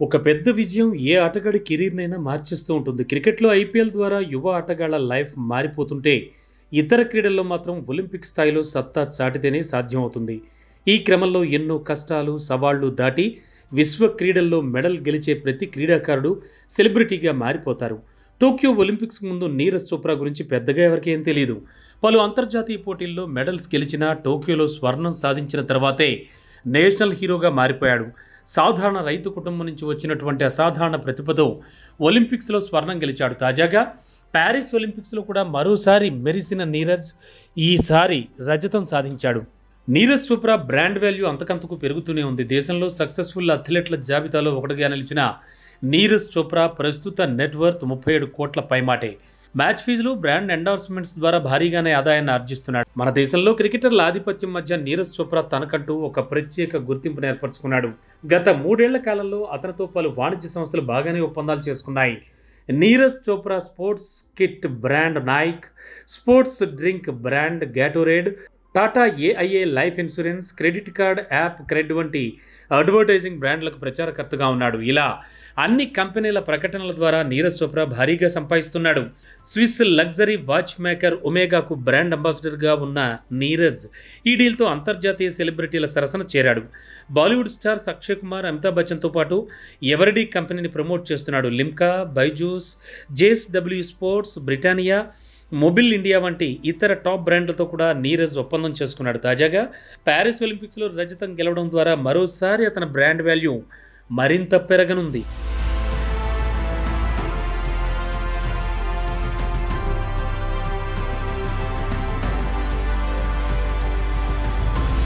ఒక పెద్ద విజయం ఏ ఆటగాడి కెరీర్నైనా మార్చేస్తూ ఉంటుంది. క్రికెట్లో ఐపీఎల్ ద్వారా యువ ఆటగాళ్ళ లైఫ్ మారిపోతుంటే ఇతర క్రీడల్లో మాత్రం ఒలింపిక్ స్థాయిలో సత్తా చాటితేనే సాధ్యమవుతుంది. ఈ క్రమంలో ఎన్నో కష్టాలు సవాళ్ళు దాటి విశ్వ క్రీడల్లో మెడల్ గెలిచే ప్రతి క్రీడాకారుడు సెలబ్రిటీగా మారిపోతారు. టోక్యో ఒలింపిక్స్ ముందు నీరజ్ చోప్రా గురించి పెద్దగా ఎవరికేం తెలియదు పలు అంతర్జాతీయ పోటీల్లో మెడల్స్ గెలిచిన టోక్యోలో స్వర్ణం సాధించిన తర్వాతే నేషనల్ హీరోగా మారిపోయాడు. సాధారణ రైతు కుటుంబం నుంచి వచ్చినటువంటి అసాధారణ ప్రతిభతో ఒలింపిక్స్లో స్వర్ణం గెలిచాడు తాజాగా. ప్యారిస్ ఒలింపిక్స్లో కూడా మరోసారి మెరిసిన నీరజ్ ఈసారి రజతం సాధించాడు. నీరజ్ చోప్రా బ్రాండ్ వాల్యూ అంతకంతకు పెరుగుతూనే ఉంది. దేశంలో సక్సెస్ఫుల్ అథ్లెట్ల జాబితాలో ఒకటిగా నిలిచిన నీరజ్ చోప్రా ప్రస్తుత నెట్వర్త్ ముప్పై ఏడు కోట్ల పైమాటే. మ్యాచ్ ఫీజులు బ్రాండ్ ఎండార్స్మెంట్స్ ద్వారా భారీగానే ఆదాయాన్ని ఆర్జిస్తున్నాడు. మన దేశంలో క్రికెటర్ల ఆధిపత్యం మధ్య నీరజ్ చోప్రా తనకంటూ ఒక ప్రత్యేక గుర్తింపును ఏర్పరచుకున్నాడు. గత మూడేళ్ళ కాలంలో అతనితో పలు వాణిజ్య సంస్థలు బాగానే ఒప్పందాలు చేసుకున్నాయి. Neeraj Chopra sports kit brand Nike sports drink brand Gatorade Tata AIA life insurance credit card app CRED వంటి అడ్వర్టైజింగ్ బ్రాండ్లకు ప్రచారకర్తగా ఉన్నాడు. ఇలా అన్ని కంపెనీల ప్రకటనల ద్వారా నీరజ్ చోప్రా భారీగా సంపాదిస్తున్నాడు. స్విస్ లగ్జరీ వాచ్ మేకర్ ఒమేగాకు బ్రాండ్ అంబాసిడర్గా ఉన్న నీరజ్ ఈ డీల్తో అంతర్జాతీయ సెలబ్రిటీల సరసన చేరాడు. బాలీవుడ్ స్టార్స్ అక్షయ్ కుమార్ అమితాబ్ బచ్చన్తో పాటు ఎవరిడీ కంపెనీని ప్రమోట్ చేస్తున్నాడు. Limca Byju's JSW sports Britannia Mobil India వంటి ఇతర టాప్ బ్రాండ్లతో కూడా నీరజ్ ఒప్పందం చేసుకున్నాడు తాజాగా. ప్యారిస్ ఒలింపిక్స్లో రజతం గెలవడం ద్వారా మరోసారి అతని బ్రాండ్ వాల్యూ మరింత పెరగనుంది.